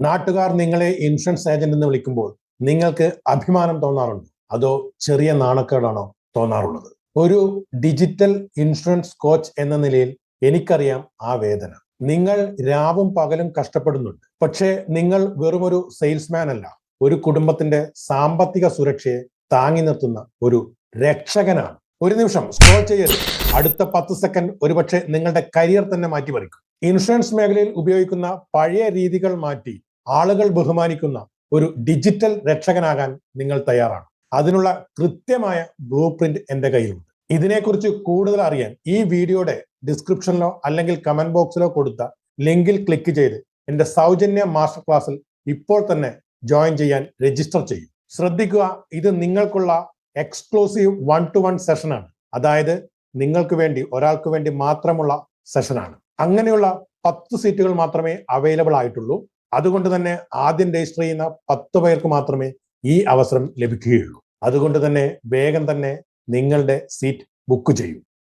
നാട്ടുകാർ നിങ്ങളെ insurance agent എന്ന് വിളിക്കുമ്പോൾ നിങ്ങൾക്ക് അഭിമാനം തോന്നാറുണ്ട്? അതോ ചെറിയ നാണക്കേടാണോ തോന്നാറുള്ളത്? ഒരു ഡിജിറ്റൽ ഇൻഷുറൻസ് കോച്ച് എന്ന നിലയിൽ എനിക്കറിയാം ആ വേദന. നിങ്ങൾ രാവും പകലും കഷ്ടപ്പെടുന്നുണ്ട്. പക്ഷേ നിങ്ങൾ വെറുമൊരു സെയിൽസ്മാൻ അല്ല. ഒരു കുടുംബത്തിന്റെ സാമ്പത്തിക സുരക്ഷയെ താങ്ങി നിർത്തുന്ന ഒരു രക്ഷകനാണ്. ഒരു നിമിഷം സ്ക്രോൾ ചെയ്യരുത്. അടുത്ത പത്ത് സെക്കൻഡ് ഒരുപക്ഷെ നിങ്ങളുടെ കരിയർ തന്നെ മാറ്റിമറിക്കും. ഇൻഷുറൻസ് മേഖലയിൽ ഉപയോഗിക്കുന്ന പഴയ രീതികൾ മാറ്റി ആളുകൾ ബഹുമാനിക്കുന്ന ഒരു ഡിജിറ്റൽ രക്ഷകനാകാൻ നിങ്ങൾ തയ്യാറാണ്. അതിനുള്ള കൃത്യമായ ബ്ലൂ പ്രിന്റ് എന്റെ കയ്യിലുണ്ട്. ഇതിനെക്കുറിച്ച് കൂടുതൽ അറിയാൻ ഈ വീഡിയോയുടെ ഡിസ്ക്രിപ്ഷനിലോ അല്ലെങ്കിൽ കമന്റ് ബോക്സിലോ കൊടുത്ത ലിങ്കിൽ ക്ലിക്ക് ചെയ്ത് എന്റെ സൗജന്യ മാസ്റ്റർ ക്ലാസ്സിൽ ഇപ്പോൾ തന്നെ ജോയിൻ ചെയ്യാൻ രജിസ്റ്റർ ചെയ്യും. ശ്രദ്ധിക്കുക ഇത് നിങ്ങൾക്കുള്ള എക്സ്ക്ലൂസീവ് വൺ ടു വൺ സെഷനാണ് അതായത് നിങ്ങൾക്ക് വേണ്ടി ഒരാൾക്ക് വേണ്ടി മാത്രമുള്ള സെഷനാണ് അങ്ങനെയുള്ള പത്ത് സീറ്റുകൾ മാത്രമേ അവൈലബിൾ ആയിട്ടുള്ളൂ. അതുകൊണ്ട് തന്നെ ആദ്യം രജിസ്റ്റർ ചെയ്യുന്ന പത്ത് പേർക്ക് മാത്രമേ ഈ അവസരം ലഭിക്കുകയുള്ളൂ. അതുകൊണ്ട് തന്നെ വേഗം തന്നെ നിങ്ങളുടെ സീറ്റ് ബുക്ക് ചെയ്യൂ.